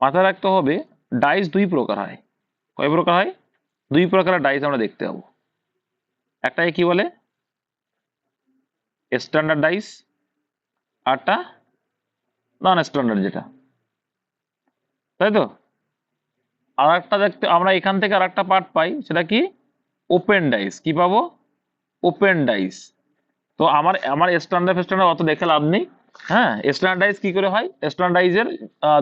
মাথায় রাখতে হবে ডাইস দুই প্রকার হয়। কয় প্রকার হয়? দুই প্রকারের ডাইস আমরা দেখতে পাবো। একটাকে কি বলে? স্ট্যান্ডার্ড ডাইস আরটা নন স্ট্যান্ডার্ড যেটা। তাই তো? আর একটা দেখতে, আমরা এখান থেকে আর একটা পার্ট পাই, সেটা কি? ওপেন ডাইস কি পাবো? ওপেন ডাইস তো আমার আমার স্ট্যান্ডার্ড ফেস্ট্যান্ডার্ড অত দেখে লাভ নেই। হ্যাঁ স্ট্যান্ডার্ডাইজ কি করে হয়? স্ট্যান্ডার্ডাইজের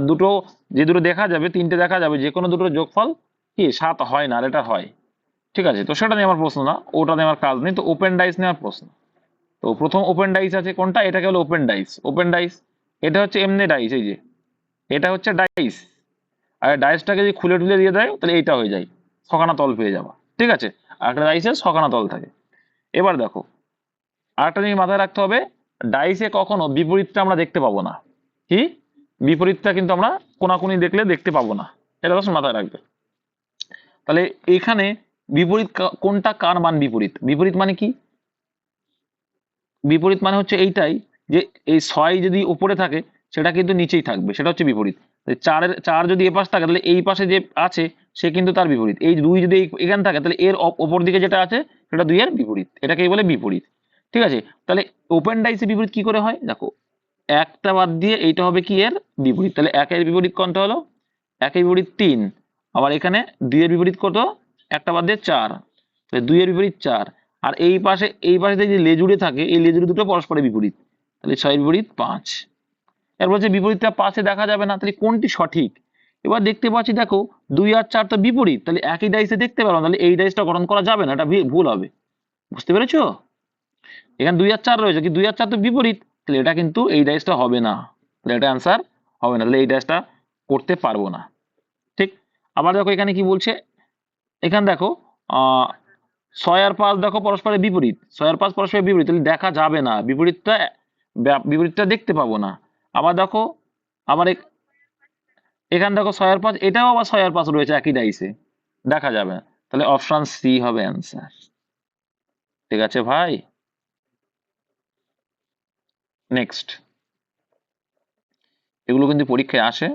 দুটো, যে দুটো দেখা যাবে, তিনটে দেখা যাবে, যে কোনো দুটো যোগফল কি? সাত হয় না এটা হয়। ঠিক আছে, তো সেটা নিয়ে আমার প্রশ্ন না, ওটা নিয়ে আমার কাজ নেই, তো ওপেন ডাইস নেওয়ার প্রশ্ন। তো প্রথম ওপেন ডাইস আছে কোনটা? এটাকে হলো ওপেন ডাইস ওপেন ডাইস এটা হচ্ছে এমনি ডাইস এই যে। এটা হচ্ছে ডাইস আর ডাইসটাকে যদি খুলে টুলে দিয়ে দেয়, তাহলে এইটা হয়ে যায়। ছখানা তল পেয়ে যাবা। ঠিক আছে? আর একটা ডাইসের ছখানা তল থাকে। এবার দেখো, আরেকটা জিনিস মাথায় রাখতে হবে ডাইসে কখনো বিপরীতটা আমরা দেখতে পাবো না। কি? বিপরীতটা কিন্তু আমরা কোনাকুনি দেখলে দেখতে পাবো না। এটা অবশ্য মাথায় রাখবে। তাহলে এখানে বিপরীত কোনটা কার মান বিপরীত? বিপরীত মানে কি? বিপরীত মানে হচ্ছে এইটাই যে এই ছয় যদি উপরে থাকে, সেটা কিন্তু নিচেই থাকবে। সেটা হচ্ছে বিপরীত। চারের, চার যদি এ পাশ থাকে, তাহলে এই পাশে যে আছে, সে কিন্তু তার বিপরীত। এই দুই যদি এখানে থাকে, তাহলে এর অপর দিকে যেটা আছে, সেটা দুইয়ের বিপরীত। এটাকেই বলে বিপরীত। ঠিক আছে? তাহলে ওপেন ডাইসে বিপরীত কি করে হয়? দেখো, একটা বাদ দিয়ে এইটা হবে কি এর বিপরীত? তাহলে একের বিপরীত কোনটা হলো? একের বিপরীত তিন। আবার এখানে দুইয়ের বিপরীত কত? একটা বাদ দিয়ে চার। তাহলে দুইয়ের বিপরীত চার। আর এই পাশে এই পাশে যে লেজুড়ে থাকে, এই লেজুড়ে দুটো পরস্পরের বিপরীত। তাহলে ছয়ের বিপরীত পাঁচ। এরপর হচ্ছে বিপরীতটা পাশে দেখা যাবে না, তাহলে কোনটি সঠিক? এবার দেখতে পাচ্ছি, দেখো, দুই আর চার তো বিপরীত। তাহলে একই ডাইসে দেখতে পারো তাহলে এই ডাইসটা গঠন করা যাবে না, এটা ভুল হবে। বুঝতে পেরেছ? এখানে দুই আর চার রয়েছে, কি দুই আর চার তো বিপরীত? তাহলে এটা কিন্তু এই ডাইসটা হবে না। তাহলে এটা অ্যান্সার হবে না। তাহলে এই ডাইসটা করতে পারব না। ঠিক? আবার দেখো এখানে কি বলছে? এখানে দেখো ছয় আর পাঁচ দেখো পরস্পরের বিপরীত। ছয় আর পাঁচ পরস্পরের বিপরীত, তাহলে দেখা যাবে না। বিপরীতটা বিপরীতটা দেখতে পাবো না। আবার দেখো, আবার এখানে দেখো ছয় আর পাঁচ, এটাও আবার ছয় আর পাঁচ রয়েছে একই ডাইসে দেখা যাবে না। তাহলে অপশন সি হবে অ্যান্সার ঠিক আছে ভাই? নেক্সট এগুলো কিন্তু পরীক্ষায় আসে।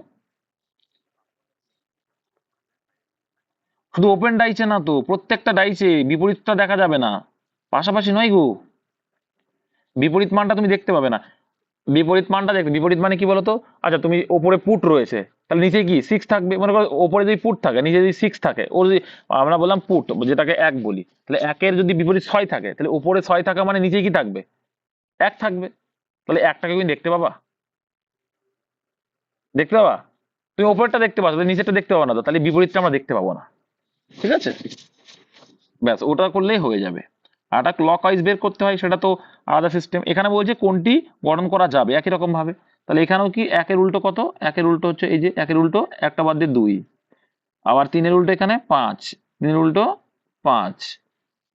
শুধু ওপেন ডাইসে না তো, প্রত্যেকটা ডাইসে বিপরীতটা দেখা যাবে না। পাশাপাশি নয় গো। বিপরীত মানটা তুমি দেখতে পাবে না। বিপরীত মানটা দেখবে। বিপরীত মানে কি বলতো? আচ্ছা তুমি ওপরে পুট রয়েছে। তাহলে নিচে কি? সিক্স থাকবে। মনে করো ওপরে যদি পুট থাকে, নিচে যদি সিক্স থাকে, ওর যদি আমরা বললাম পুট যেটাকে এক বলি। তাহলে একের যদি বিপরীত ছয় থাকে, তাহলে ওপরে ছয় থাকা মানে নিচে কি থাকবে? এক থাকবে। তাহলে একটাকে তুমি দেখতে পাবা। দেখতে পাবা? তুমি ওপরটা দেখতে পাচ্ছ নিচেরটা দেখতে পাবো না তাহলে বিপরীতটা আমরা দেখতে পাবো না। ঠিক আছে? ব্যাস, ওটা করলেই হয়ে যাবে। একটা ক্লক ওয়াইজ বের করতে হয়, সেটা তো আলাদা সিস্টেম এখানে বলছে কোনটি গঠন করা যাবে, একই রকম ভাবে। তাহলে এখানেও কি একের উল্টো কত? একের উল্টো হচ্ছে এই যে, একের উল্টো একটা বাদ দিয়ে দুই। আবার তিনের উল্টো এখানে পাঁচ, তিনের উল্টো পাঁচ,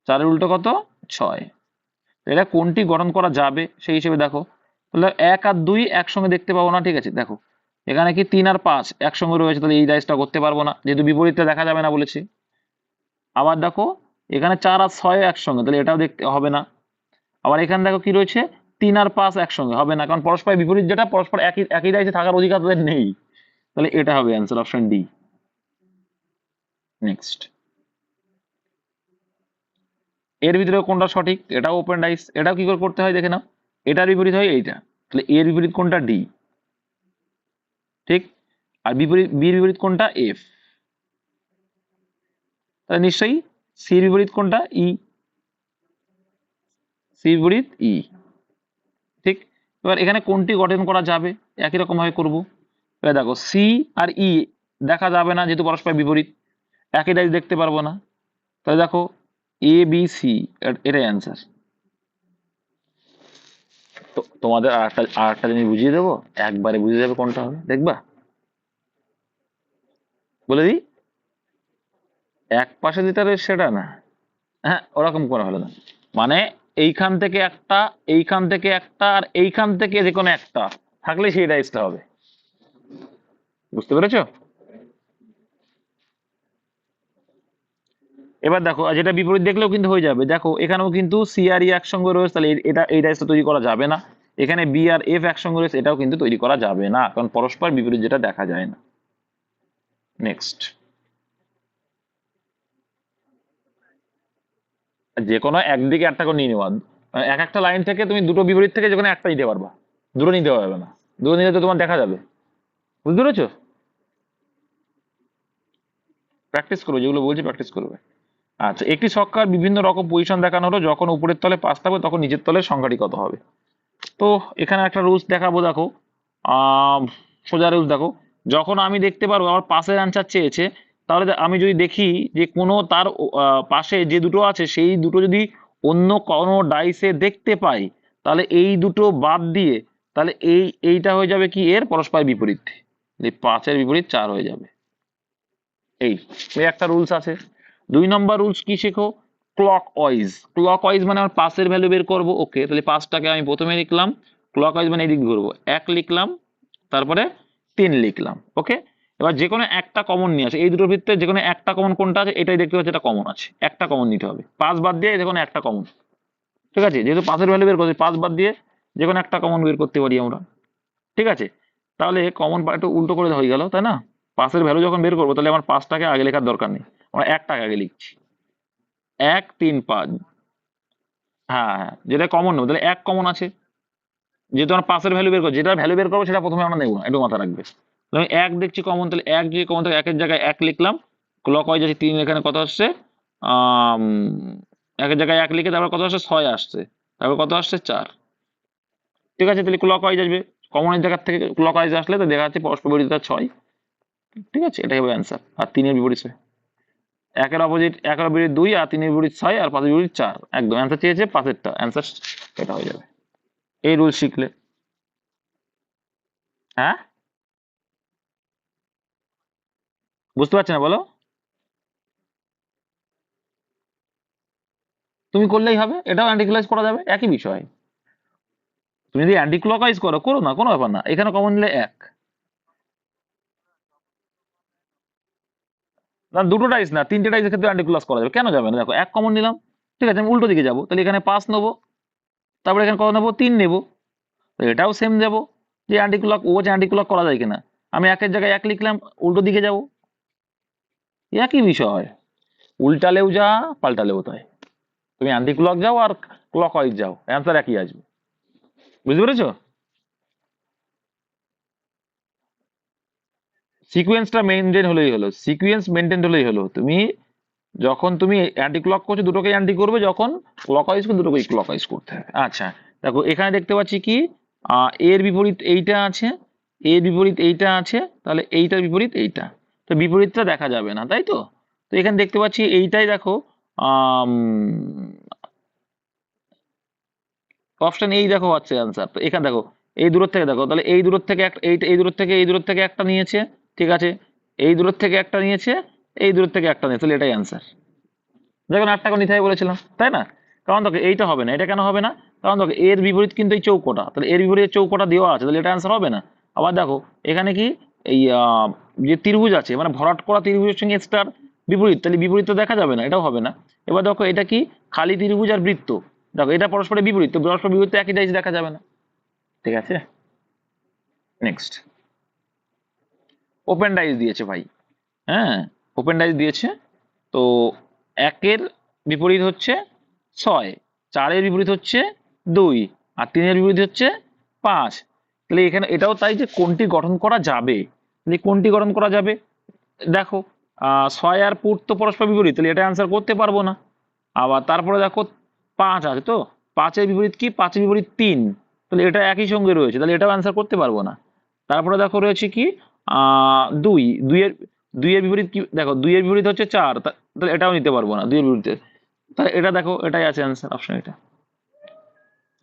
চারের উল্টো কত? ছয়। এটা কোনটি গঠন করা যাবে, সেই হিসেবে দেখো। তাহলে এক আর দুই একসঙ্গে দেখতে পাবো না, ঠিক আছে? দেখো, এখানে কি তিন আর পাঁচ একসঙ্গে রয়েছে, তাহলে এই ডাইসটা করতে পারব না, যেহেতু বিপরীতটা দেখা যাবে না বলেছি। আবার দেখো, এখানে চার আর ছয় একসঙ্গে, তাহলে এটাও দেখতে হবে না। আবার এখানে দেখো কি রয়েছে, তিন আর পাঁচ একসঙ্গে, হবে না, কারণ পরস্পর বিপরীত যেটা, পরস্পর একই একই ডাইসে থাকার অধিকার তাদের নেই। তাহলে এটা হবে অ্যান্সার অপশন ডি নেক্সট এর ভিতরে কোনটা সঠিক? এটাও ওপেন ডাইস এটাও কি করে করতে হয়, দেখে নাও। এটার বিপরীত হয় এইটা। তাহলে এর বিপরীত কোনটা ডি ঠিক? আর বিপরীত বির বিপরীত কোনটা এফ তাহলে নিশ্চয়ই সির বিপরীত কোনটা ই সি বিপরীত ই ঠিক? এবার এখানে কোনটি গঠন করা যাবে, একই রকম ভাবে করব। এবার দেখো সি আর ই দেখা যাবে না, যেহেতু পরস্পর বিপরীত। একই ডাইস দেখতে পারব না। তাহলে দেখো এ বি সি এটাই অ্যান্সার তোমাদের আর একটা আর একটা জিনিস বুঝিয়ে দেবো? একবারে বুঝে যাবে কোনটা হবে, দেখবা? বলে দিই, এক পাশে যেটা রয়েছে সেটা না। হ্যাঁ ওরকম করা হলো না। মানে এইখান থেকে একটা, এইখান থেকে একটা, আর এইখান থেকে যে কোনো একটা, থাকলে সেই ডাইসটা হবে। বুঝতে পেরেছ? এবার দেখো যেটা বিপরীত দেখলেও কিন্তু হয়ে যাবে। দেখো, এখানেও কিন্তু সি আর ই একসঙ্গে রয়েছে, তাহলে এটা, এই ডাইসটা তৈরি করা যাবে না। এখানে বি আর এফ একসঙ্গে রয়েছে, এটাও কিন্তু তৈরি করা যাবে না, কারণ পরস্পর বিপরীত যেটা দেখা যায় না। নেক্সট যে কোনো একদিকে একটা করে নিয়ে নেওয়া। মানে এক একটা লাইন থেকে তুমি দুটো বিপরীত থেকে যে কোনো একটা নিতে পারবা। দুটো নিতে পারবে না। দুটো নিলে তো তোমার দেখা যাবে। বুঝতে পেরেছ? প্র্যাকটিস করবে যেগুলো বলছি প্র্যাকটিস করবে। আচ্ছা একটি ছক্কার বিভিন্ন রকম পজিশন দেখানো হলো, যখন উপরের তলে পাঁচ থাকবে, তখন নিচের তলে সংখ্যাটি কত হবে। তো এখানে একটা রুলস দেখাবো, দেখো। সোজা রুলস দেখো। যখন আমি দেখতে পারব, আমার পাশের অ্যান্সার চেয়েছে, তাহলে আমি যদি দেখি যে কোনো তার পাশে যে দুটো আছে, সেই দুটো যদি অন্য কোনো ডাইসে দেখতে পাই, তাহলে এই দুটো বাদ দিয়ে, তাহলে এই, এইটা হয়ে যাবে কি? এর পরস্পর বিপরীত। পাঁচের বিপরীত চার হয়ে যাবে। এই একটা রুলস আছে। দুই নম্বর রুলস কি শেখো? ক্লক ওয়াইজ ক্লক ওয়াইজ মানে আমার পাসের ভ্যালু বের করব ওকে তাহলে পাঁচটাকে আমি প্রথমে লিখলাম ক্লক ওয়াইজ মানে এদিক ঘুরবো। এক লিখলাম, তারপরে তিন লিখলাম ওকে এবার যে কোনো একটা কমন নিয়ে আসে। এই দুটোর ভিতরে যে কোনো একটা কমন কোনটা আছে, এটাই দেখতে পাচ্ছি, এটা কমন আছে। একটা কমন নিতে হবে। পাঁচ বাদ দিয়ে যে কোনো একটা কমন ঠিক আছে? যেহেতু পাসের ভ্যালু বের করছি, পাঁচ বাদ দিয়ে যে কোনো একটা কমন বের করতে পারি আমরা। ঠিক আছে? তাহলে কমন একটু উল্টো করে হয়ে গেল, তাই না? পাসের ভ্যালু যখন বের করব, তাহলে আমার পাঁচটাকে আগে লেখার দরকার নেই। আমরা একটাকে আগে লিখছি। এক, তিন, পাঁচ। হ্যাঁ হ্যাঁ যেটা কমন নেব তাহলে এক কমন আছে। যেহেতু আমরা পাসের ভ্যালু বের করব, যেটা ভ্যালু বের করব সেটা প্রথমে আমরা নেব একটু মাথা রাখবে। আমি এক দেখছি কমন তাহলে এক যদি কমন থাকে একের জায়গায় এক লিখলাম। ক্লক ওয়াইজ আছে তিন, এখানে কত আসছে? একের জায়গায় এক লিখে তারপর কত আসছে? ছয় আসছে। তারপর কত আসছে? চার। ঠিক আছে, তাহলে ক্লক ওয়াইজ আসবে। কমনের জায়গা থেকে ক্লক ওয়াইজ আসলে তো দেখা যাচ্ছে পরস্পর বিরোধিতা ছয়। ঠিক আছে, এটাই হবে অ্যান্সার আর তিনের বিপরীত। একের অপোজিট, একের বিপরীত দুই আর তিনের বিপরীত ছয় আর পাঁচের বিপরীত চার। একদম। অ্যান্সার চেয়েছে পাঁচেরটা। অ্যান্সার এটা হয়ে যাবে। এই রুল শিখলে। হ্যাঁ? বুঝতে পারছি না, বলো। তুমি করলেই হবে। এটাও অ্যান্টিক্লাইজ করা যাবে। একই বিষয়। তুমি যদি অ্যান্টিক্লকওয়াইজ করো করো না, কোনো ব্যাপার না। এখানে কমন নিলে এক। না, দুটো টাইস না, তিনটে ডাইসের ক্ষেত্রে অ্যান্টি ক্লস করা যাবে। কেন যাবে না? দেখো, এক কমন নিলাম, ঠিক আছে, আমি উল্টো দিকে যাব। তাহলে এখানে পাঁচ নেব, তারপরে এখানে কত নেব? তিন নেব। এটাও সেম যাব যে অ্যান্টি ক্লক ও যে অ্যান্টি ক্লক করা যায় কিনা। আমি একের জায়গায় এক লিখলাম, উল্টো দিকে যাব। একই বিষয়। উল্টালেও যা, পাল্টালেও তাই। তুমি অ্যান্টি ক্লক যাও আর ক্লক ওয়াইজ যাও অ্যান্সার একই আসবে। বুঝতে পেরেছ? সিকোয়েন্সটা মেনটেন হলেই হলো সিকুয়েন্স মেনটেন হলেই হলো। তুমি যখন তুমি অ্যান্টি ক্লক করছ দুটোকে অ্যান্টি করবে, যখন ক্লক ওয়াইজ করবে দুটোকে ক্লক ওয়াইজ করতে হবে। আচ্ছা দেখো, এখানে দেখতে পাচ্ছি কি? এর বিপরীত এইটা আছে, এর বিপরীত এইটা আছে, তাহলে এইটার বিপরীত এইটা। তো বিপরীতটা দেখা যাবে না, তাই তো? তো এখানে দেখতে পাচ্ছি এইটাই দেখো অপশন এই দেখো হচ্ছে অ্যান্সার তো এখানে দেখো, এই দূর থেকে দেখো, তাহলে এই দূর থেকে এই দূর থেকে, এই দূর থেকে একটা নিয়েছে ঠিক আছে? এই দূর থেকে একটা নিয়েছে, এই দূর থেকে একটা নিয়েছে। তাহলে এটাই অ্যান্সার যখন আট টাকা নিতে হবে বলেছিলাম, তাই না? কারণ দেখো, এইটা হবে না, এটা কেন হবে না? কারণ দেখো, এর বিপরীত কিন্তু এই চৌকোটা। তাহলে এর বিপরীত চৌকোটা দেওয়া আছে, তাহলে এটা অ্যান্সার হবে না। আবার দেখো, এখানে কি? এই যে ত্রিভুজ আছে মানে ভরাট করা ত্রিভুজের সঙ্গে এক্সট্রার বিপরীত, তাহলে বিপরীত তো দেখা যাবে না, এটাও হবে না। এবার দেখো, এটা কি? খালি ত্রিভুজ আর বৃত্ত। দেখো, এটা পরস্পরের বিপরীত, তো পরস্পর বিপরীত একই ডাইস দেখা যাবে না। ঠিক আছে? নেক্সট ওপেন ডাইস দিয়েছে ভাই। হ্যাঁ ওপেন ডাইস দিয়েছে। তো একের বিপরীত হচ্ছে ছয়, চারের বিপরীত হচ্ছে দুই, আর তিনের বিপরীত হচ্ছে পাঁচ। তাহলে এখানে এটাও তাই যে কোনটি গঠন করা যাবে। তাহলে কোনটি গঠন করা যাবে? দেখো ছয় আর পুট তো পরস্পর বিপরীত, তাহলে এটা অ্যান্সার করতে পারব না। আবার তারপরে দেখো, পাঁচ আছে তো? পাঁচের বিপরীত কি? পাঁচের বিপরীত তিন। তাহলে এটা একই সঙ্গে রয়েছে, তাহলে এটাও অ্যান্সার করতে পারব না। তারপরে দেখো রয়েছে কি? দুই। দুইয়ের দুইয়ের বিপরীত কি দেখো, দুইয়ের বিপরীত হচ্ছে চার। তাহলে এটাও নিতে পারব না, দুইয়ের বিপরীতে। তাহলে এটা দেখো, এটাই আছে অ্যান্সার অপশন এটা।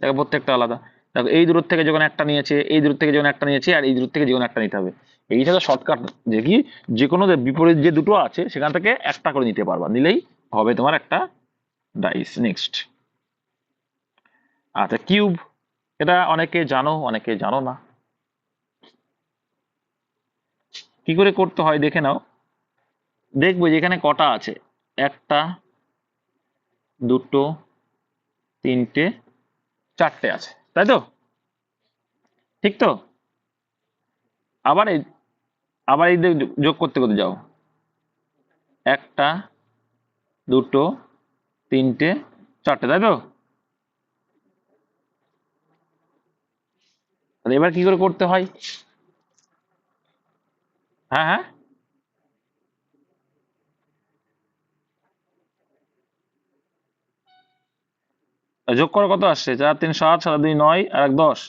দেখো, প্রত্যেকটা আলাদা। দেখো, এই দূর থেকে যখন একটা নিয়েছে, এই দূর থেকে যখন একটা নিয়েছে, আর এই দূর থেকে যখন একটা নিতে হবে। এইটা তো শর্টকাট যে কি যে কোনো বিপরীত যে দুটো আছে, সেখান থেকে একটা করে নিতে পারবা। নিলেই হবে তোমার একটা ডাইস নেক্সট আচ্ছা কিউব এটা অনেকে জানো অনেকে জানো না। কি করে করতে হয় দেখে নাও। দেখব যে এখানে কটা আছে। একটা, দুটো, তিনটে, চারটে আছে। তাই তো? ঠিক তো? আবার এই আবার এই যোগ করতে করতে যাও। একটা, দুটো, তিনটে, চারটে, তাই তো? এবার কি করে করতে হয়? হ্যাঁ হ্যাঁ। যোগ করো কত আসছে? চার, তিন, সাত সাত, দুই, নয়, আর এক, দশ।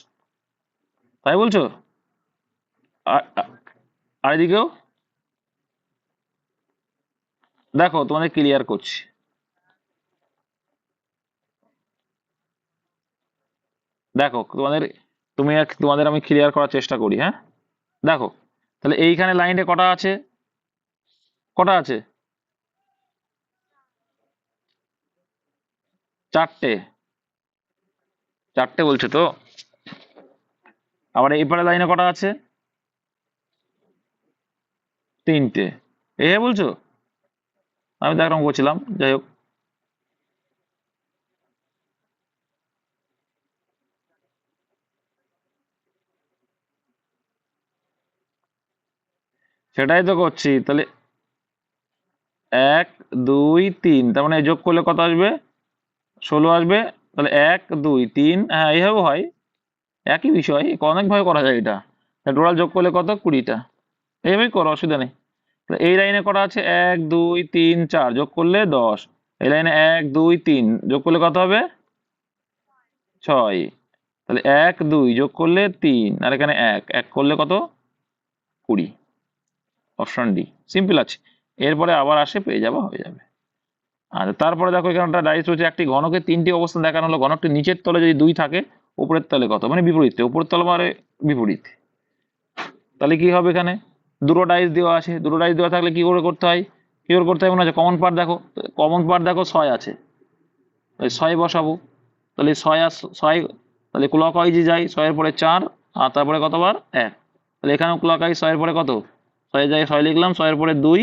তাই বলছো? আর এদিকেও? দেখো, তোমাদের ক্লিয়ার করছি। দেখো, তোমাদের, তুমি তোমাদের আমি ক্লিয়ার করার চেষ্টা করি হ্যাঁ? দেখো। তাহলে এইখানে লাইনে কটা আছে? কটা আছে? চারটে। চারটে বলছে তো? আবার এপারে লাইনে কটা আছে? তিনটে। এ বলছো? আমি তো একরকম করছিলাম, যাই হোক। সেটাই তো করছি, তাহলে এক, দুই, তিন, তার মানে যোগ করলে কত আসবে? ষোলো আসবে, তাহলে এক, দুই, তিন হ্যাঁ এইভাবে হয়। একই বিষয় অনেকভাবে করা যায় এটা। টোটাল যোগ করলে কত? কুড়িটা। এইভাবেই করো, অসুবিধা নেই। তাহলে এই লাইনে করা আছে? এক, দুই, তিন, চার, যোগ করলে দশ। এই লাইনে এক, দুই, তিন, যোগ করলে কত হবে? ছয়। তাহলে এক, দুই, যোগ করলে তিন, আর এখানে এক এক করলে কত? কুড়ি। অপশন ডি সিম্পল আছে। এরপরে আবার আসে পেয়ে যাব, হয়ে যাবে। আর তারপরে দেখো এখানে একটা ডাইস রয়েছে একটি ঘনকের তিনটি অবস্থান দেখানো হলো। ঘনকটি নিচের তলে যদি দুই থাকে, উপরের তলে কত? মানে বিপরীতে। উপরের তলে মানে বিপরীত। তাহলে কি হবে এখানে? দুটো ডাইস দেওয়া আছে। দুটো ডাইস দেওয়া থাকলে কি করে করতে হয়? কি করে করতে হয়? মনে আছে কমন পার্ট দেখো। কমন পার্ট দেখো ছয় আছে। তাহলে ছয় বসাবো। তাহলে ছয় আর ছয়, তাহলে ক্লক ওয়াইজে যাই ছয়ের পরে চার, আর তারপরে কতবার? এক। তাহলে এখানেও ক্লক ওয়াইজ ছয়ের পরে কত? ছয়ের জায়গায় ছয় লিখলাম, ছয়ের পরে দুই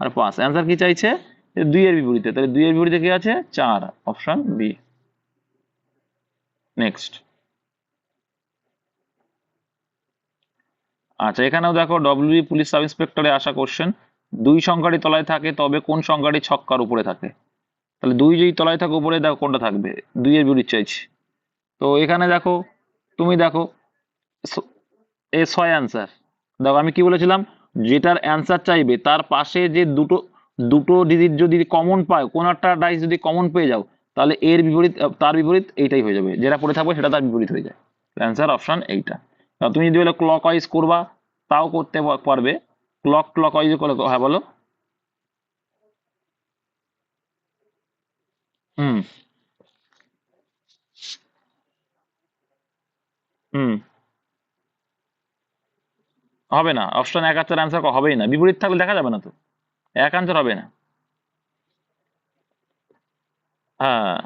আর পাঁচ। অ্যান্সার কি চাইছে? যে দুইয়ের বিপরীতে। তাহলে দুই দুইয়ের বিপরীতে কি আছে? চার। অপশন বি নেক্সট আচ্ছা এখানেও দেখো ডব্লিউ পুলিশ সাব ইন্সপেক্টরে আসা কোশ্চেন দুই সংখ্যাটি তলায় থাকে, তবে কোন সংখ্যাটি ছক্কার উপরে থাকে? তাহলে দুই যদি তলায় থাকে উপরে দেখো কোনটা থাকবে। দুই দুইয়ের বিপরীত চাইছি। তো এখানে দেখো, তুমি দেখো, এ ছয় অ্যান্সার দেখো আমি কি বলেছিলাম? যেটার অ্যান্সার চাইবে, তার পাশে যে দুটো দুটো ডিজিট যদি কমন পায় কোন একটা ডাইস যদি কমন পেয়ে যাও, তাহলে এর বিপরীত, তার বিপরীত এইটাই হয়ে যাবে। যেটা পড়ে থাকবে সেটা তার বিপরীত হয়ে যায়। অ্যান্সার অপশন এইটা। আর তুমি যদি বলে ক্লক ওয়াইজ করবা, তাও করতে পারবে। ক্লক ক্লক ওয়াইজ করলে হ্যাঁ বলো। হুম। হুম। হবে না। অপশন এক আনসার অ্যান্সার হবেই না। বিপরীত থাকলে দেখা যাবে না তো। এক আনসার হবে না। হ্যাঁ।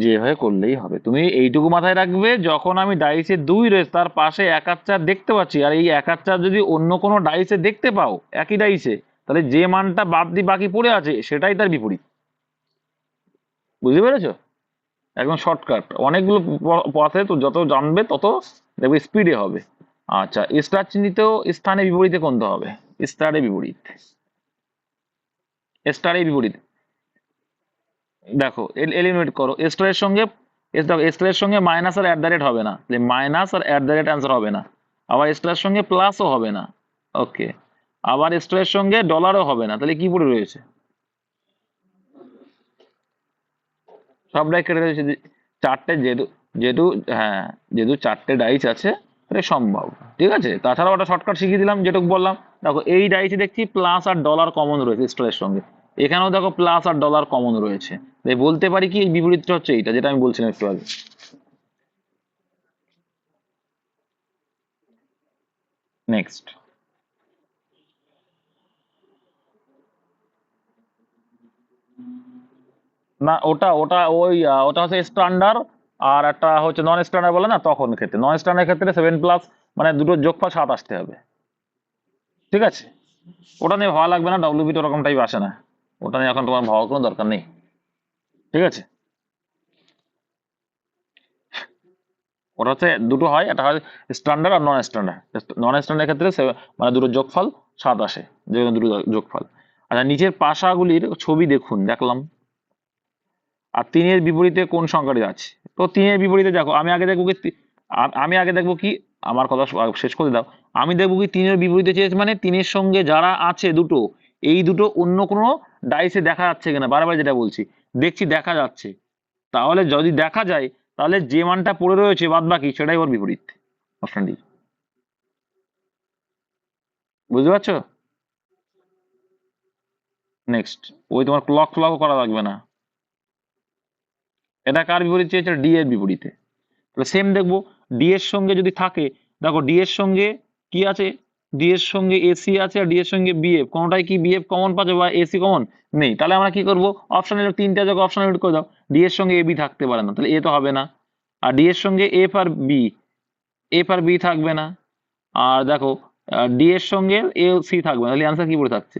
যেভাবে করলেই হবে। তুমি এইটুকু মাথায় রাখবে, যখন আমি ডাইসে দুই রয়েছে তার পাশে এক চার দেখতে পাচ্ছি, আর এই এক চার যদি অন্য কোনো ডাইসে দেখতে পাও, একই ডাইসে তাহলে যে মানটা বাদ দিয়ে বাকি পড়ে আছে, সেটাই তার বিপরীত। বুঝতে পেরেছ? একদম শর্টকাট অনেকগুলো পথে তো যত জানবে তত দেখবে স্পিডে হবে। আচ্ছা স্টার চিহ্নিত স্থানে বিপরীতে কোনটা হবে? স্টারে বিপরীত। স্টারে বিপরীত। দেখো এলিমিনেট করো। স্টারের সঙ্গে স্টারের সঙ্গে minus R at the rate হবে না। Minus R at the rate answer হবে না। আবার স্টারের সঙ্গে প্লাসও হবে না। ওকে আবার স্টারের সঙ্গে ডলারও হবে না। তাহলে কি পড়ে রয়েছে? সবটাই কেটে রয়েছে যে- চারটে যেহেতু যেহেতু হ্যাঁ যেহেতু চারটে ডাইস আছে এটা সম্ভব। ঠিক আছে? তাছাড়াও একটা শর্টকাট শিখিয়ে দিলাম, যেটুকু বললাম। দেখো, এই ডাইসে দেখছি প্লাস আর ডলার কমন রয়েছে স্টারের সঙ্গে। এখানেও দেখো প্লাস আর ডলার কমন রয়েছে। তাই বলতে পারি কি এই বিপরীতটা হচ্ছে এইটা, যেটা আমি বলছিলাম একটু আগে। নেক্সট না, ওটা ওটা ওই ওটা হচ্ছে স্ট্যান্ডার্ড আর একটা হচ্ছে নন স্ট্যান্ডার্ড বলে না, তখন ক্ষেত্রে। নন স্ট্যান্ডার্ড ক্ষেত্রে সেভেন প্লাস মানে দুটো যোগফল সাত আসতে হবে। ঠিক আছে? ওটা নিয়ে ভাবা লাগবে না ডব্লিউবি তো ওরকম টাইপ আসে না। ওটা নিয়ে এখন তোমার ভাবার কোনো দরকার নেই। ঠিক আছে? ওটা হচ্ছে দুটো হয়, একটা হয় স্ট্যান্ডার্ড আর নন স্ট্যান্ডার্ড নন স্ট্যান্ডার্ড ক্ষেত্রে মানে দুটো যোগফল সাত আসে যে দুটো যোগফল। আচ্ছা নিচের পাশাগুলির ছবি দেখুন, দেখলাম। আর তিনের বিপরীতে কোন সংখ্যাটি আছে? তো তিনের বিপরীতে দেখো, আমি আগে দেখব কি আমি আগে দেখব কি, আমার কথা শেষ করে দাও। আমি দেখব কি তিনের বিপরীতে চেয়েছে মানে তিনের সঙ্গে যারা আছে দুটো, এই দুটো অন্য কোনো ডাইসে দেখা যাচ্ছে কিনা? বারবার যেটা বলছি, দেখছি দেখা যাচ্ছে। তাহলে যদি দেখা যায়, তাহলে যে মানটা পড়ে রয়েছে বাদ বাকি, সেটাই ওর বিপরীত অপশন ডি বুঝতে পারছ? নেক্সট ওই তোমার ক্লক ফ্লক করা লাগবে না। এটা কার বিপরীত চেয়েছে ডি এর বিপরীতে। তাহলে সেম দেখব ডি এর সঙ্গে যদি থাকে, দেখো ডি এর সঙ্গে কি আছে? ডি এর সঙ্গে এসি আছে আর ডি এর সঙ্গে বিএফ কোনোটাই কি বিএফ কমন পাচ্ছে বা এসি কমন নেই। তাহলে আমরা কি করব? অপশনের তিনটা জায়গা অপশন এড করে দাও। ডি এর সঙ্গে এ বি থাকতে পারে না, তাহলে এ তো হবে না। আর ডি এর সঙ্গে এফ আর বি এফ আর বি থাকবে না। আর দেখো ডি এর সঙ্গে এ সি থাকবে না, তাহলে আনসার কি পড়ে থাকছে?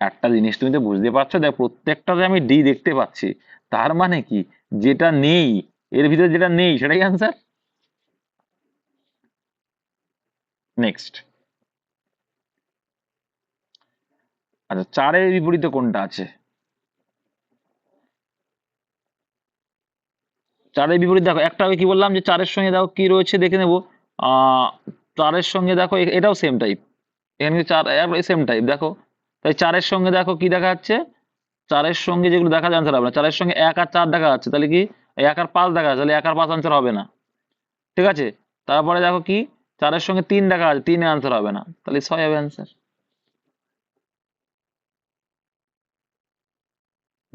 একটা জিনিস তুমি তো বুঝতে পারছ, দেখ প্রত্যেকটাতে আমি ডি দেখতে পাচ্ছি, তার মানে কি? যেটা নেই, এর ভিতরে যেটা নেই, সেটাই আনসার নেক্সট আচ্ছা চারের বিপরীতে কোনটা আছে? চারের বিপরীত দেখো, একটা আগে কি বললাম যে চারের সঙ্গে দেখো কি রয়েছে, দেখে নেব। চারের সঙ্গে দেখো এটাও সেম টাইপ এখানে চার সেম টাইপ দেখো তাই চারের সঙ্গে দেখো কি দেখা যাচ্ছে? চারের সঙ্গে যেগুলো দেখা যায় আনসার হবে না। চারের সঙ্গে এক আর চার দেখা যাচ্ছে। তাহলে কি? এক আর পাঁচ দেখা যাচ্ছে। তাহলে এক আর পাঁচ আনসার হবে না। ঠিক আছে? তারপরে দেখো কি? চারের সঙ্গে তিন দেখা যাচ্ছে। তিনে আনসার হবে না। তাহলে ছয় হবে আনসার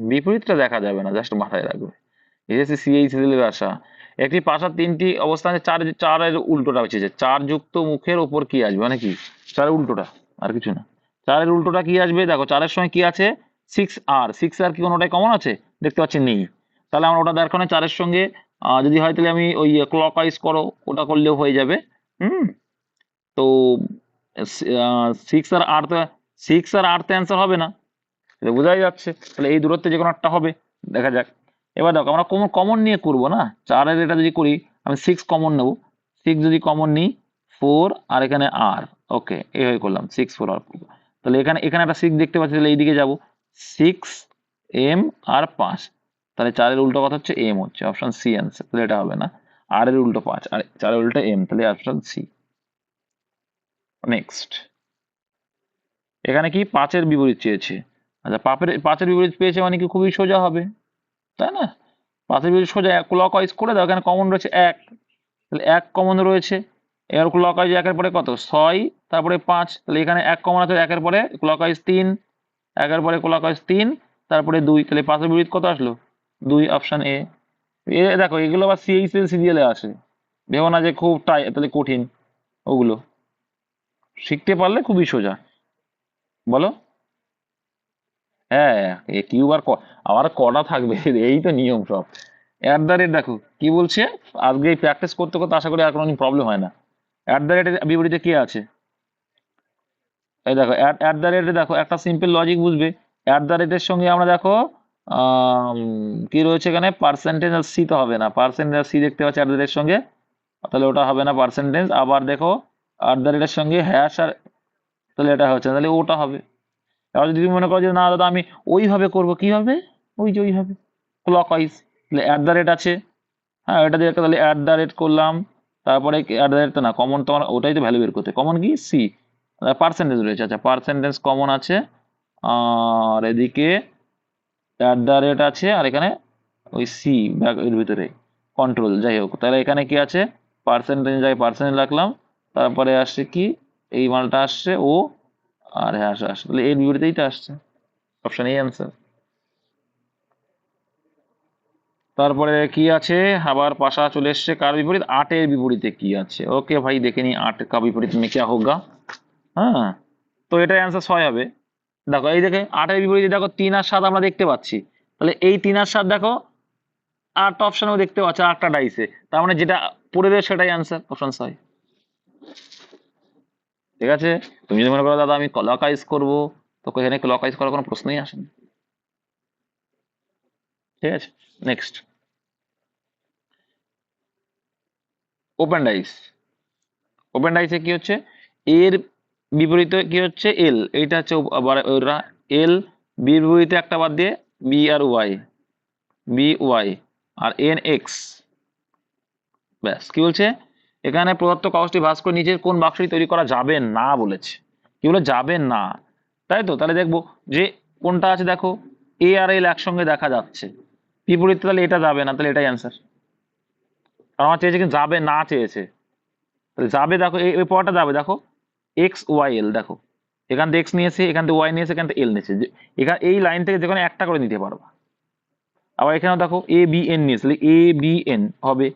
বিপরীতটা দেখা যাবে না। জাস্ট মাথায় রাখবে। এসএসসি সিএইচ আসা একটি পাশার তিনটি অবস্থানে চার, চারের উল্টোটা হচ্ছে চার যুক্ত মুখের ওপর কি আসবে? মানে কি? চারের উল্টোটা। আর কিছু না। চারের উল্টোটা কি আসবে? দেখো চারের সময় কি আছে? সিক্স আর সিক্স আর কি কোনোটাই কমন আছে? দেখতে পাচ্ছি নেই। তাহলে আমরা ওটা দেখানো চারের সঙ্গে যদি হয় তাহলে আমি ওই ক্লক ওয়াইজ করো, ওটা করলেও হয়ে যাবে। হুম? তো সিক্স আর আট সিক্স আর আটতে অ্যান্সার হবে না। এটা বোঝাই যাচ্ছে। তাহলে এই দূরত্বে যে কোনো একটা হবে। দেখা যাক। এবার দেখো, আমরা কমন কমন নিয়ে করব না? চারের এটা যদি করি, আমি সিক্স কমন নেব। সিক্স যদি কমন নিই ফোর আর এখানে আর ওকে এইভাবে করলাম। সিক্স ফোর আর তাহলে এখানে এখানে একটা সিক্স দেখতে পাচ্ছি, তাহলে এইদিকে যাব। সিক্স এম আর পাঁচ। তাহলে চারের উল্টো কথা হচ্ছে এম হচ্ছে অপশন সি অ্যান্সার তাহলে এটা হবে না। আর এর উল্টো পাঁচ, আর চারের উল্টো এম তাহলে অপশন সি নেক্সট এখানে কি পাঁচের বিপরীত চেয়েছে? আচ্ছা পাপের, পাঁচের বিপরীত পেয়েছে মানে কি খুবই সোজা হবে? তাই না? পাঁচের বিপরীত সোজা, এক ক্লক ওয়াইজ করে দাও, এখানে কমন রয়েছে এক। তাহলে এক কমন রয়েছে, এবার ক্লক ওয়াইজ একের পরে কত? ছয় তারপরে পাঁচ, তাহলে এখানে এক কমন আছে, একের পরে ক্লক ওয়াইজ তিন, একের পরে ক্লক ওয়াইজ তিন, তারপরে দুই, তাহলে পাঁচের বিপরীত কত আসলো? দুই অপশান এ এ, দেখো, এগুলো আবার সিএইচ সিরিয়ালে আসে ভেবো না যে খুব টাই, তাহলে কঠিন ওগুলো। শিখতে পারলে খুবই সোজা। বলো? হ্যাঁ এ কিউব আর আবার কটা থাকবে, এই তো নিয়ম সব। অ্যাট দ্য রেট দেখো, কি বলছে? আজকে এই প্র্যাকটিস করতে করতে আশা করি আর কোনো প্রবলেম হয় না। অ্যাট দ্য রেটের বিপরীতে কে আছে? এই দেখো অ্যাট অ্যাট দ্য রেটে দেখো, একটা সিম্পল লজিক বুঝবে। অ্যাট দ্য রেটের সঙ্গে আমরা দেখো কি রয়েছে এখানে? পার্সেন্টেজ আর সি তো হবে না। পার্সেন্টেজ আর সি দেখতে পাচ্ছি অ্যাট দ্য রেটের সঙ্গে। তাহলে ওটা হবে না পার্সেন্টেজ আবার দেখো অ্যাট দ্য রেটের সঙ্গে হ্যাশ আর, তাহলে এটা হচ্ছে তাহলে ওটা হবে। এবার যদি মনে করো যে, না দাদা, আমি ওইভাবে করব কি হবে? ওই যে ওইভাবে। ক্লক ওয়াইজ তাহলে অ্যাট দ্য রেট আছে। হ্যাঁ এটা দিয়ে তাহলে অ্যাট দ্য রেট করলাম। তারপরে অ্যাট দ্য রেট তো না কমন তোমার, ওটাই তো ভ্যালু বের করতে। কমন কি? সি পার্সেন্টেজ রয়েছে। আচ্ছা পার্সেন্টেজ কমন আছে। আর এদিকে অ্যাট দ্য রেট আছে, আর এখানে ওই সি এর ভিতরে কন্ট্রোল যাই হোক। তাহলে এখানে কি আছে? পার্সেন্টেজ যাই পার্সেন্টেজ রাখলাম। তারপরে আসছে কি? এই মালটা আসছে, ও, আর হ্যাঁ আসে। আসছে তাহলে এর বিপরীতেইটা আসছে। অপশান এই অ্যান্সার তারপরে কি আছে? আবার পাশা চলে এসছে কার বিপরীত? আটের বিপরীতে কি আছে? ওকে ভাই, দেখে নি আট কা বিপরীত মে হোক হোগা হ্যাঁ? তো এটা অ্যান্সার ছয় হবে। দেখো, এই দেখে আটের বিপরীতে দেখো তিন আর সাত আমরা দেখতে পাচ্ছি। তাহলে এই তিন আর সাত দেখো আট অপশানেও দেখতে পাচ্ছি, আটটা ডাইসে তার মানে যেটা পড়ে দেবে সেটাই অ্যান্সার অপশান ছয়। ঠিক আছে? তুমি যদি মনে করো, দাদা, আমি ক্লকাইজ করব তো এখানে ক্লকাইজ করার কোনো প্রশ্নই আসে না। ঠিক আছে? নেক্সট ওপেন ডাইস ওপেন ডাইসে কি হচ্ছে? এর বিপরীতে কি হচ্ছে? এল এইটা হচ্ছে এল বিপরীতে একটা বাদ দিয়ে বি আর ওয়াই বি ওয়াই আর এন এক্স ব্যাস, কি বলছে? এখানে প্রদত্ত কাগজটি ভাঁজ করে নিচের কোন বাক্সটি তৈরি করা যাবে না বলেছে। কি বলে? যাবে না। তাই তো? তাহলে দেখব যে কোনটা আছে দেখো? এ আর এল একসঙ্গে দেখা যাচ্ছে। বিপরীতে তাহলে এটা যাবে না, তাহলে এটাই অ্যান্সার আমার চেয়েছে কিন্তু যাবে না চেয়েছে। তাহলে যাবে দেখো এই পড়াটা যাবে, দেখো। এক্স ওয়াই এল দেখো। এখান থেকে এক্স নিয়েছে, এখান থেকে ওয়াই নিয়েছে, এখান থেকে এল নিয়েছে। এখানে এই লাইন থেকে যেখানে একটা করে নিতে পারবা। আবার এখানেও দেখো এ বি এন নিয়েছে। এ বি এন হবে।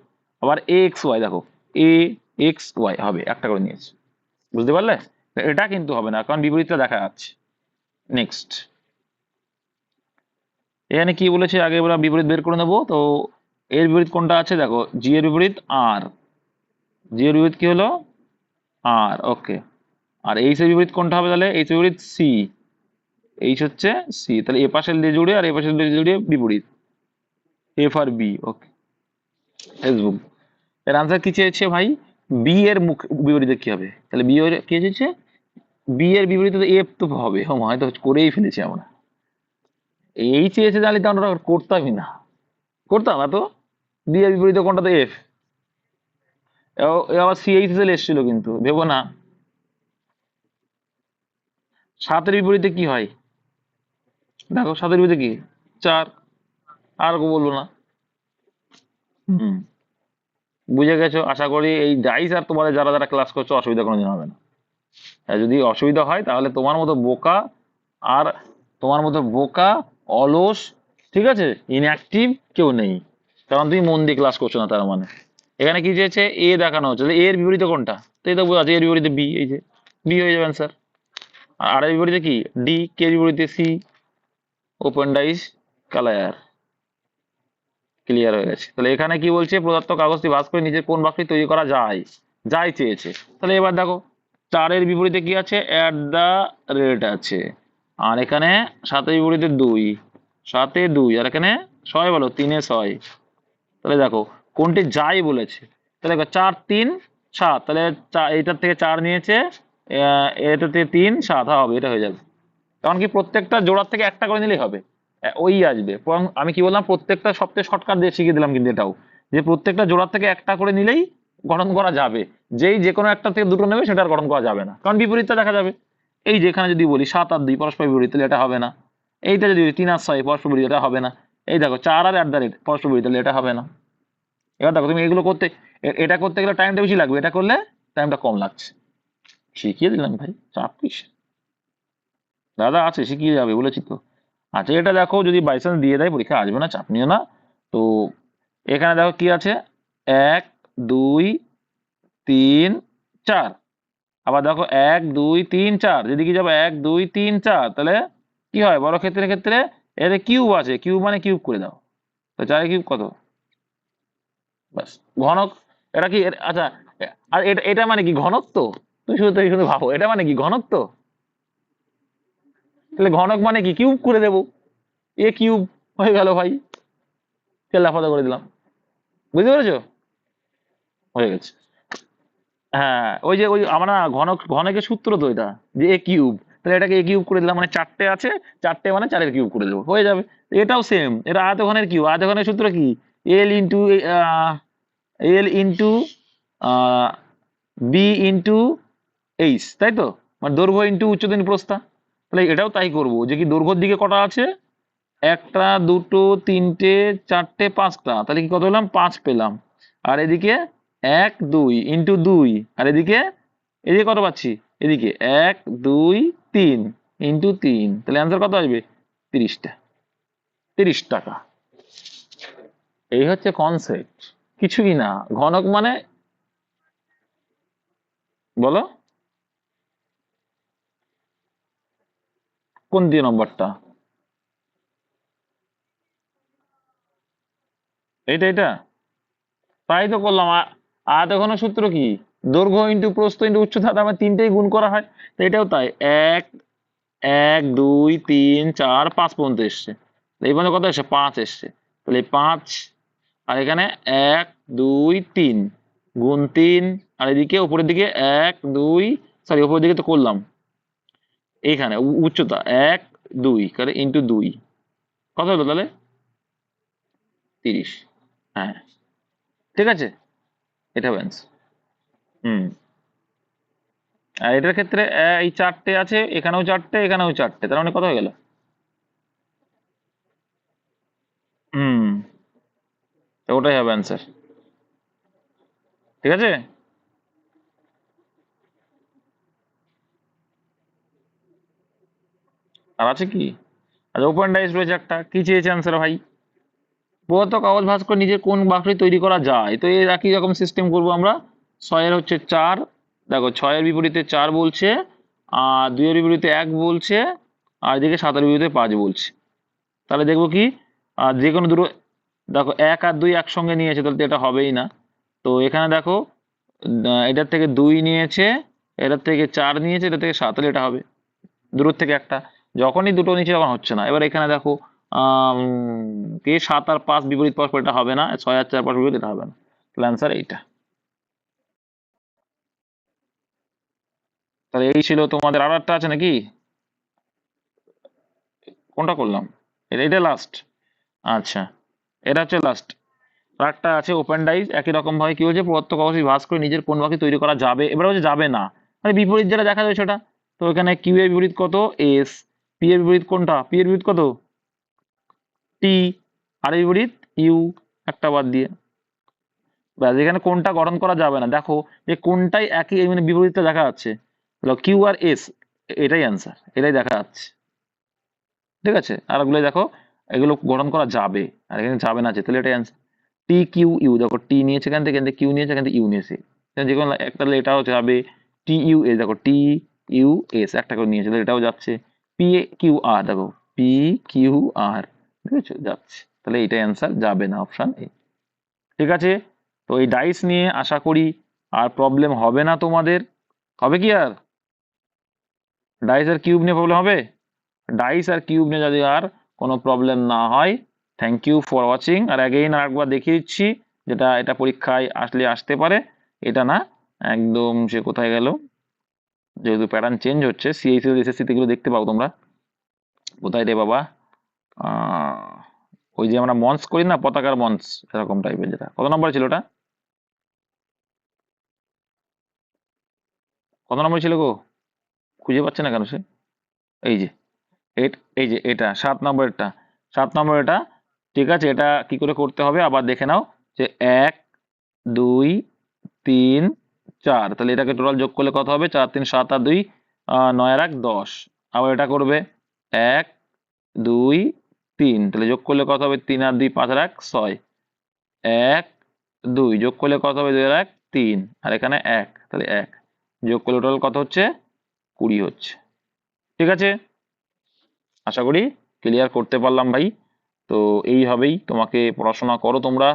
আবার এ এক্স ওয়াই দেখো। এ এক্স ওয়াই হবে, একটা করে নিয়েছে। বুঝতে পারলে? এটা কিন্তু হবে না, কারণ বিপরীতটা দেখা যাচ্ছে। নেক্সট এখানে কি বলেছে? আগে আমরা বিপরীত বের করে নেব। তো এর বিপরীত কোনটা আছে? দেখো জি এর বিপরীত আর জি এর বিপরীত কি হলো? আর ওকে আর এইচ এর বিপরীত কোনটা হবে তাহলে? এইচ বিপরীত সি এইচ হচ্ছে সি তাহলে এ পাশের দিয়ে জুড়ে আর এ পাশের দিয়ে জুড়ে বিপরীত। এফ আর বি ওকে ফেসবুক এর আনসার কি চেয়েছে ভাই? বি এর মুখ বিপরীতে কি হবে? তাহলে বি এর কি চেয়েছে? বি এর বিপরীতে তো এফ তো হবে। ও হয়তো করেই ফেলেছি আমরা। এই চেয়েছে জানলে তো আমরা করতামই না। করতাম না তো বি এর বিপরীতে কোনটা? তো এফ আবার সিএইচ এল এসেছিল কিন্তু। ভেবো না। সাতের বিপরীতে কি হয়? দেখো, সাতের বিপরীতে কি? চার। আর কেউ বলব না। বুঝে গেছো? আশা করি এই ডাইস আর তোমাদের যারা যারা ক্লাস করছ অসুবিধা কোনোদিন হবে না। যদি অসুবিধা হয়, তাহলে তোমার মতো বোকা আর তোমার মতো বোকা, অলস, ঠিক আছে? ইনঅ্যাক্টিভ কেউ নেই। কারণ তুমি মন দিয়ে ক্লাস করছ না তার মানে। এখানে কি চেয়েছে এ দেখানো হচ্ছে। এর বিপরীতে কোনটা? তো তো বোঝা যাচ্ছে এর বিপরীতে বি এই যে। বি হয়ে যাবে স্যার আর এর বিপরীতে কি? ডি কে বিপরীতে C open dice colour clear হয়ে গেছে। তাহলে এখানে কি বলছে? প্রদত্ত কাগজটি ভাঁজ করে নিজের কোন বাক্সটি তৈরি করা যায়? যাই চেয়েছে। তাহলে এবার দেখো, চারের বিপরীতে কি আছে? অ্যাট দ্য রেট আছে। আর এখানে সাতের বিপরীতে দুই। সাতে দুই। আর এখানে ছয় বলো? তিনে ছয়। তাহলে দেখো, কোনটি যাই বলেছে? তাহলে দেখো, চার, তিন, সাত। তাহলে এইটার থেকে চার নিয়েছে থেকে তিন, সাত হ্যাঁ হবে, এটা হয়ে যাবে। কারণ কি প্রত্যেকটা জোড়ার থেকে একটা করে নিলেই হবে। ওই আসবে। আমি কি বললাম, প্রত্যেকটা সবথেকে শর্টকাট দিয়ে শিখিয়ে দিলাম কিন্তু এটাও। যে প্রত্যেকটা জোড়ার থেকে একটা করে নিলেই গঠন করা যাবে। যেই যে কোনো একটা থেকে দুটো নেবে, সেটা আর গঠন করা যাবে না। কারণ বিপরীতটা দেখা যাবে। এই যেখানে যদি বলি, সাত আর দুই, পরস্পর বিপরীত, তাহলে এটা হবে না। এইটা যদি তিন আর ছয়, পরস্পর বিপরীত, এটা হবে না। এই দেখো, চার আর অ্যাট দ্য রেট পরস্পর বিপরীত, তাহলে এটা হবে না। এবার দেখো, তুমি এগুলো করতে এটা করতে গেলে টাইমটা বেশি লাগবে। এটা করলে টাইমটা কম লাগছে। শিখিয়ে দিলাম ভাই, চাপ কিস দাদা আছে, শিখিয়ে যাবে, বলেছি তো। আচ্ছা এটা দেখো, যদি বাইচান্স দিয়ে দেয়, পরীক্ষা আসবে না, চাপ নিও না। তো এখানে দেখো কি আছে? এক, দুই, তিন, চার। আবার দেখো, এক, দুই, তিন, চার। যদি কি যাব, এক, দুই, তিন, চার, তাহলে কি হয়? বড় ক্ষেত্রের ক্ষেত্রে এর কিউব আছে। কিউব মানে কিউব করে দাও। তো চারের কিউব কত? ঘনক, এটা কি আচ্ছা আর এটা এটা মানে কি, ঘনত্ব? তুমি শুধু তুমি শুধু ভাবো, এটা মানে কি, ঘনত্ব? তাহলে ঘনক মানে কি কিউব করে দেবো। এ কিউব হয়ে গেল ভাই। লাফাদা করে দিলাম। বুঝতে পেরেছ? হয়ে গেছে। হ্যাঁ ওই যে ওই আমরা ঘনক, ঘনকের সূত্র তো এটা, যে এ কিউব তাহলে এটাকে এ কিউব করে দিলাম মানে চারটে আছে, চারটে মানে চারের কিউব করে দেবো, হয়ে যাবে। এটাও সেম এটা আধ আয়তঘনের কিউব আধ ঘনের সূত্র কি? L into L into B into H তাই তো মানে দৈর্ঘ্য ইন্টু উচ্চতা ইন্টু প্রস্থা। তাহলে এটাও তাই করব, যে কি দৈর্ঘ্যর দিকে কটা আছে? একটা, দুটো, তিনটে, চারটে, পাঁচটা। তাহলে কি কত পেলাম পাঁচ পেলাম। আর এদিকে এক, দুই ইন্টু দুই। আর এদিকে? এদিকে কত পাচ্ছি? এদিকে এক, দুই, তিন ইন্টু তিন। তাহলে অ্যান্সার কত আসবে? তিরিশটা। তিরিশ টাকা। এই হচ্ছে কনসেপ্ট কিছুই না। ঘনক মানে? বলো। কোন দিয়ে নম্বরটা? এইটা এটা তাই তো করলাম। আ- আয়তঘন সূত্র কি? দৈর্ঘ্য ইন্টু প্রস্থ ইন্টু উচ্চতা, তার মানে তিনটেই গুণ করা হয়। তো এটাও তাই। এক এক, দুই, তিন, চার, পাঁচ পর্যন্ত এসছে। এই পর্যন্ত কত এসছে? পাঁচ এসছে। তাহলে পাঁচ, আর এখানে এক, দুই, তিন। গুণ তিন, আর এদিকে উপরের দিকে এক, দুই সরি উপরের দিকে তো করলাম। এইখানে উচ্চতা এক, দুই, কারে ইন্টু দুই। কত হলো তাহলে? তিরিশ। হ্যাঁ। ঠিক আছে? এটা answer। হুম। আর এটার ক্ষেত্রে এই চারটে আছে, এখানেও চারটে এখানেও চারটে। তার মানে কত হয়ে গেল? হুম। ওটাই হবে অ্যান্সার ঠিক আছে? আর আছে কি? আচ্ছা ওপেন ডাইস রয়েছে একটা। কি চেয়েছে অ্যান্সার ভাই? প্রদত্ত কাগজ ভাঁজ করে নিজের কোন বাক্সটি তৈরি করা যায়? তো এর একই রকম সিস্টেম করব আমরা। ছয়ের হচ্ছে চার। দেখো, ছয়ের বিপরীতে চার বলছে, আর দুইয়ের বিপরীতে এক বলছে, আর এদিকে সাতের বিপরীতে পাঁচ বলছে। তাহলে দেখব কি? আর যে কোনো দুটো দেখো, এক আর দুই একসঙ্গে নিয়েছে, তাহলে তো এটা হবেই না। তো এখানে দেখো এটার থেকে দুই নিয়েছে, এটার থেকে চার নিয়েছে এটা থেকে সাত এটা হবে। দুটোর থেকে একটা। যখনই দুটো নিচে তখন হচ্ছে না। এবার এখানে দেখো কে সাত আর পাঁচ বিপরীত পরস্পর এটা হবে না, ছয় আর চার পাঁচ বিপরীত এটা হবে না। অ্যান্সার এইটা। তাহলে এই ছিল তোমাদের আর একটা আছে নাকি? কোনটা করলাম? এটা লাস্ট আচ্ছা এটা হচ্ছে লাস্ট আর একটা আছে ওপেন ডাইস একই রকম ভাবে কি হচ্ছে প্রদত্ত কাগজে ভাঁজ করে নিজের কোন বাকি তৈরি করা যাবে। এবার হচ্ছে যাবে না। মানে বিপরীত যেটা দেখা যায় সেটা। তো এখানে কিউ এর বিপরীত কত? এস পি এর বিপরীত কোনটা? পি এর বিপরীত কত? টি আর এর বিপরীত ইউ একটা বাদ দিয়ে। ব্যাস, এখানে কোনটা গঠন করা যাবে না। দেখো, যে কোনটাই একই মানে বিপরীতটা দেখা যাচ্ছে। কিউ আর এস এটাই অ্যান্সার এটাই দেখা যাচ্ছে। ঠিক আছে? আর ওগুলো দেখো, এগুলো গঠন করা যাবে। আর এখানে যাবে না তাহলে এটাই অ্যান্সার টি কিউ ইউ দেখো টি নিয়েছে এখান থেকে, এখান কিউ নিয়েছে, এখান থেকে ইউ নিয়েছে। যে কোনো একটা তাহলে এটাও যাবে টি ইউ এস দেখো টি ইউ এস একটা করে নিয়েছে এটাও যাচ্ছে। পি কিউ আর দেখো পি কিউ আর আছে? যাচ্ছে। তাহলে এটাই অ্যান্সার যাবে না অপশন এ ঠিক আছে? তো এই ডাইস নিয়ে আশা করি আর প্রবলেম হবে না তোমাদের। হবে কি আর? ডাইস আর কিউব নিয়ে প্রবলেম হবে? ডাইস আর কিউব নিয়ে যদি আর কোনো প্রবলেম না হয় থ্যাংক ইউ ফর ওয়াচিং আর অ্যাগেইন আরেকবার দেখিয়ে দিচ্ছি, যেটা এটা পরীক্ষায় আসলে আসতে পারে। এটা না, একদম সে কোথায় গেল? যেহেতু প্যাটার্ন চেঞ্জ হচ্ছে সিএসসি এসএসসি এগুলো দেখতে পাও তোমরা। কোথায় রে বাবা? ওই যে আমরা মঞ্চ করি না, পতাকার মঞ্চ এরকম টাইপের যেটা। কত নম্বর ছিল ওটা? কত নম্বর ছিল গো? খুঁজে পাচ্ছে না কেন সে? এই যে এই যে এটা, সাত নম্বরেরটা। সাত নম্বর এটা ঠিক আছে, এটা কি করে করতে হবে? আবার দেখে নাও যে এক, দুই, তিন চার। তাহলে এটাকে টোটাল যোগ করলে কত হবে? চার, তিন, সাত আর দুই নয় আর এক, দশ। আবার এটা করবে এক, দুই, তিন। তাহলে যোগ করলে কত হবে? তিন আর দুই, পাঁচ আর এক, ছয়। এক, দুই। যোগ করলে কত হবে? দুই আর এক, তিন। আর এখানে এক। তাহলে এক। যোগ করলে টোটাল কত হচ্ছে? কুড়ি হচ্ছে। ঠিক আছে? আশা করি ক্লিয়ার করতে পারলাম ভাই। তো এইভাবেই তোমাকে পড়াশোনা করো তোমরা।